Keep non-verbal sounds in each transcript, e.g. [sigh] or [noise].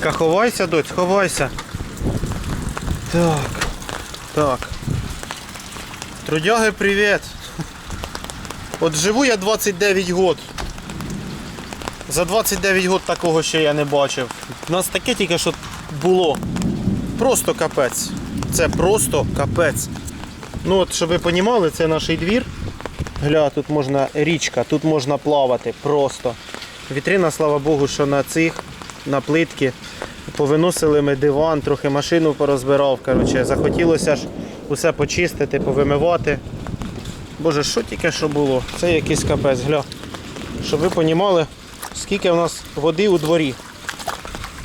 Ховайся, доць, ховайся. Так. Так. Трудяги, привіт. От живу я 29 год. За 29 год такого ще я не бачив. У нас таке тільки що було. Просто капець. Це просто капець. Ну от, щоб ви розуміли, це наш двір. Гля, тут можна річка, тут можна плавати просто. Вітрина, слава Богу, що на цих, на плитки. Повиносили ми диван, трохи машину порозбирав. Коротше, захотілося ж усе почистити, повимивати. Боже, що тільки що було? Це якийсь капець, гля. Щоб ви розуміли, скільки в нас води у дворі.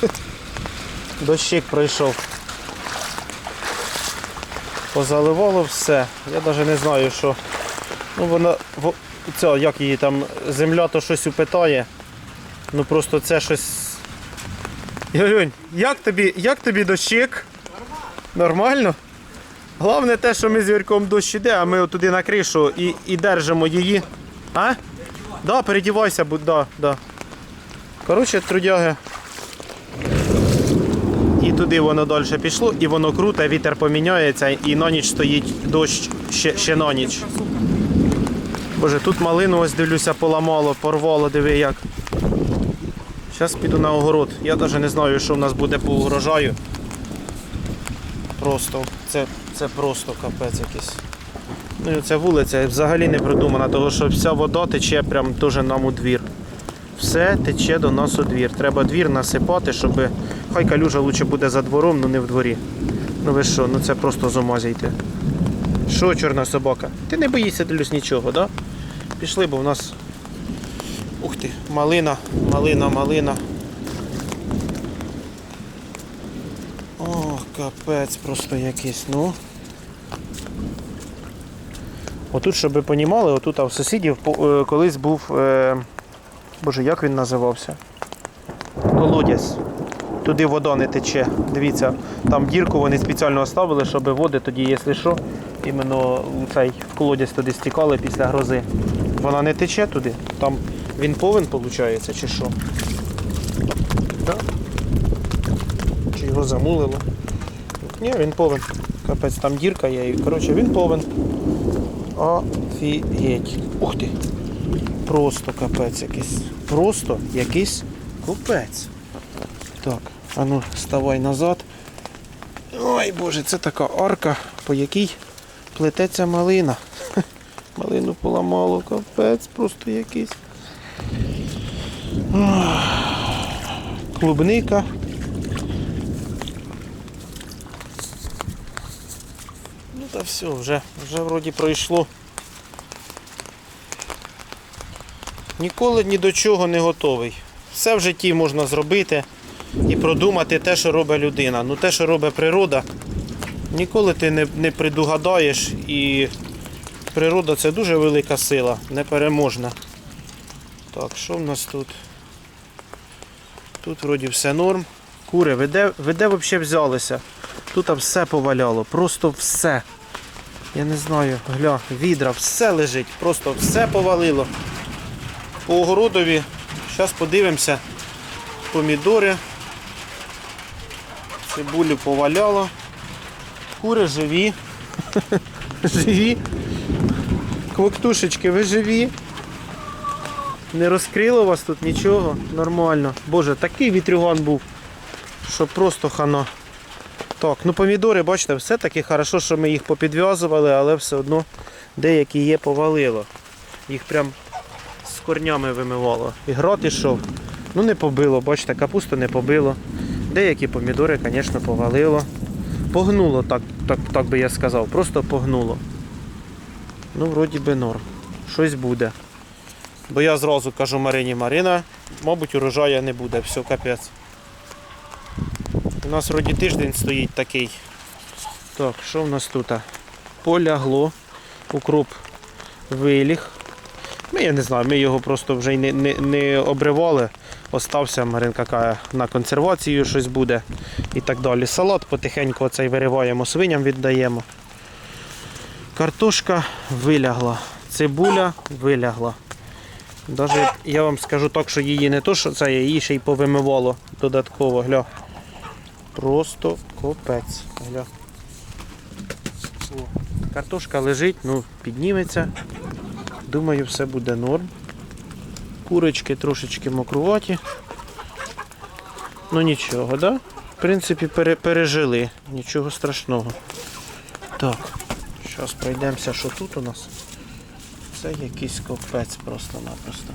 [laughs] Дощик пройшов. Позаливало все. Я навіть не знаю, що. Ну вона. во- Ця, як її там, земля то щось упитає. Ну просто це щось. Ігорюнь, як тобі, як тобі дощик? Нормально? Головне те, що ми з Юрком дощ іде, а ми туди на кришу і, і держимо її. А? Да, передівайся, будь, да, да. Коротше, трудяги. І туди воно далі пішло, і воно круте, вітер поміняється, і на ніч стоїть дощ ще, ще на ніч. Боже, тут малину ось дивлюся, поламало, порвало, диви як. Зараз піду на огород. Я навіть не знаю, що в нас буде по урожаю. Просто, це, це просто капець якийсь. Ну і ця вулиця взагалі не продумана, тому що вся вода тече прям теж нам у двір. Все тече до нас у двір. Треба двір насипати, щоб. Хай калюжа лучше буде за двором, ну не в дворі. Ну ви що, ну це просто з ума зійти. Що, чорна собака? Ти не боїшся дивлюсь нічого, да? Пішли, бо в нас. Ух ти, малина, малина, малина. О, капець просто якийсь, ну. Отут, щоб ви понімали, отут а в сусідів е, колись був. Е, боже, як він називався? Колодязь. Туди вода не тече. Дивіться, там дірку вони спеціально оставили, щоб води тоді, якщо що, іменно цей колодязь туди стікали після грози. Вона не тече туди. Там він повен, виходить, чи що? Так? Чи його замулило? Ні, він повен. Капець, там дірка є. Коротше, він повен. Офігеть. Ух ти. Просто капець якийсь. Просто якийсь капець. Так, а ну ставай назад. Ой боже, це така арка, по якій плететься малина. [laughs] Малину поламало, капець просто якийсь. Клубника. Ну та все, вже, вже вроді пройшло. Ніколи ні до чого не готовий. Все в житті можна зробити і продумати те, що робить людина. Ну те, що робить природа, ніколи ти не, не предугадаєш. І природа це дуже велика сила, непереможна. Так, що в нас тут? Тут вроді все норм. Кури, ви де, ви де взагалі взялися? Тут все поваляло, просто все. Я не знаю, гля, відра, все лежить, просто все повалило. По огородові, зараз подивимося, помідори, цибулю поваляло, кури живі, [laughs] живі, квоктушечки, ви живі. Не розкрило вас тут нічого, нормально. Боже, такий вітрюган був, що просто хана. Так, ну помідори, бачите, все-таки хорошо, що ми їх попідв'язували, але все одно деякі є повалило. Їх прям з корнями вимивало. І грот ішов. Ну не побило, бачите, капусту не побило. Деякі помідори, звісно, повалило. Погнуло, так, так, так би я сказав, просто погнуло. Ну, вроді би норм. Щось буде. Бо я зразу кажу Марині Марина, мабуть, урожаю не буде, все, капець. У нас вроді тиждень стоїть такий. Так, що в нас тут? Полягло. Укроп виліг. Ми, я не знаю, ми його просто вже не, не, не обривали. Остався Маринка каже, на консервацію щось буде і так далі. Салат потихеньку оцей вириваємо, свиням віддаємо. Картошка вилягла, цибуля вилягла. Даже я вам скажу так, що її не то, що це її ще й повимивало додатково, гля. Просто копець. Гля. Картошка лежить, ну, підніметься. Думаю, все буде норм. Курочки трошечки мокруваті. Ну нічого, да? В принципі, пере- пережили. Нічого страшного. Так, зараз пройдемося, що тут у нас. Це якийсь копець просто-напросто.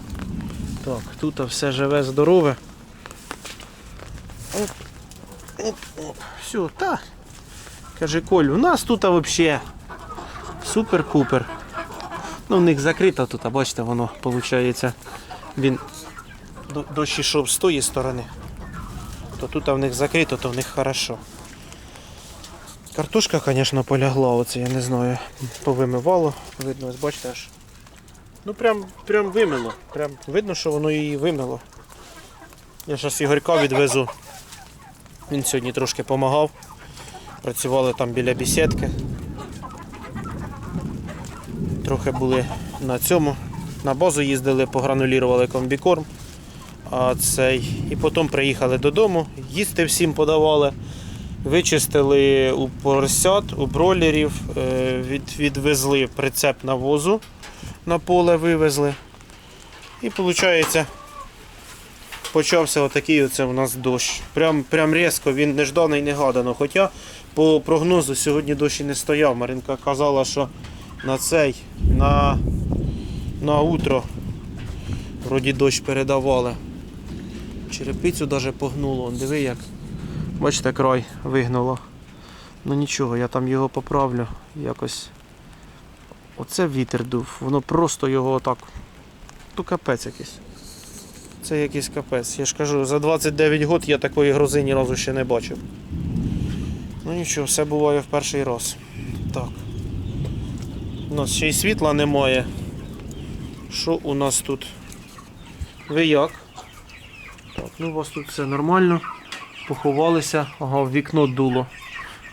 Так, тут все живе, здорове. Оп, оп, оп. Все, та. Каже Коль, у нас тут взагалі супер-пупер. Ну, в них закрито тут, а бачите, воно виходить. Він до- дощ ішов з тої сторони. То тут в них закрито, то в них хорошо. Картошка, звісно, полягла, оце я не знаю. Повимивало. Видно, ось бачите аж. Ну прям, прям вимило. Прям видно, що воно її вимило. Я зараз Ігорька відвезу. Він сьогодні трошки допомагав. Працювали там біля бісідки. Трохи були на цьому. На базу їздили, погранулірували комбікорм. А цей. І потім приїхали додому, їсти всім подавали. Вичистили у поросят, у бролерів, е, від, відвезли прицеп навозу на поле вивезли. І виходить, почався отакий оце у нас дощ. Прям, прям різко, він нежданий, негадано. Хоча по прогнозу сьогодні дощ і не стояв. Маринка казала, що на цей, на, на утро вроді дощ передавали. Черепицю навіть погнуло. Диви як. Бачите, край вигнуло. Ну нічого, я там його поправлю якось. Оце вітер дув, воно просто його отак. Ну капець якийсь. Це якийсь капець. Я ж кажу, за 29 років я такої грози ні разу ще не бачив. Ну нічого, все буває в перший раз. Так. У нас ще й світла немає. Що у нас тут? Ви як? Так, ну у вас тут все нормально. Поховалися, ага, в вікно дуло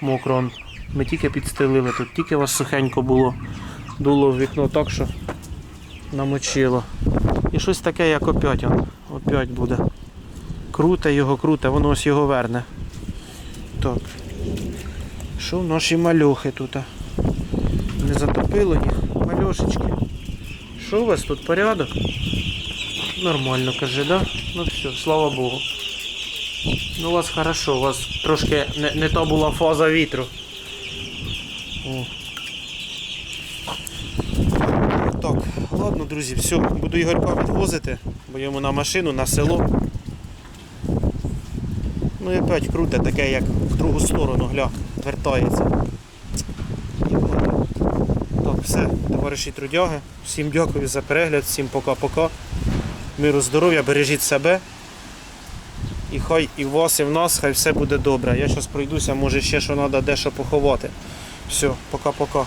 мокро. Ми тільки підстелили тут, тільки у вас сухенько було. Дуло в вікно так, що намочило. І щось таке, як опять, он, опять буде. Круте його, круте, воно ось його верне. Так. Що наші мальохи тут? Не затопило їх? Мальошечки. Що у вас тут порядок? Нормально, каже, да? Ну все, слава Богу. Ну у вас хорошо, у вас трошки не, не та була фаза вітру. О. Так, ладно, друзі, все, буду Ігорка відвозити, бо йому на машину, на село. Ну і опять круте, таке, як в другу сторону, гля, вертається. Так, все, товариші трудяги. Всім дякую за перегляд, всім пока-пока. Миру, здоров'я, бережіть себе. І хай і в вас, і в нас, хай все буде добре. Я зараз пройдуся, може ще що треба дещо поховати. Все, пока-пока.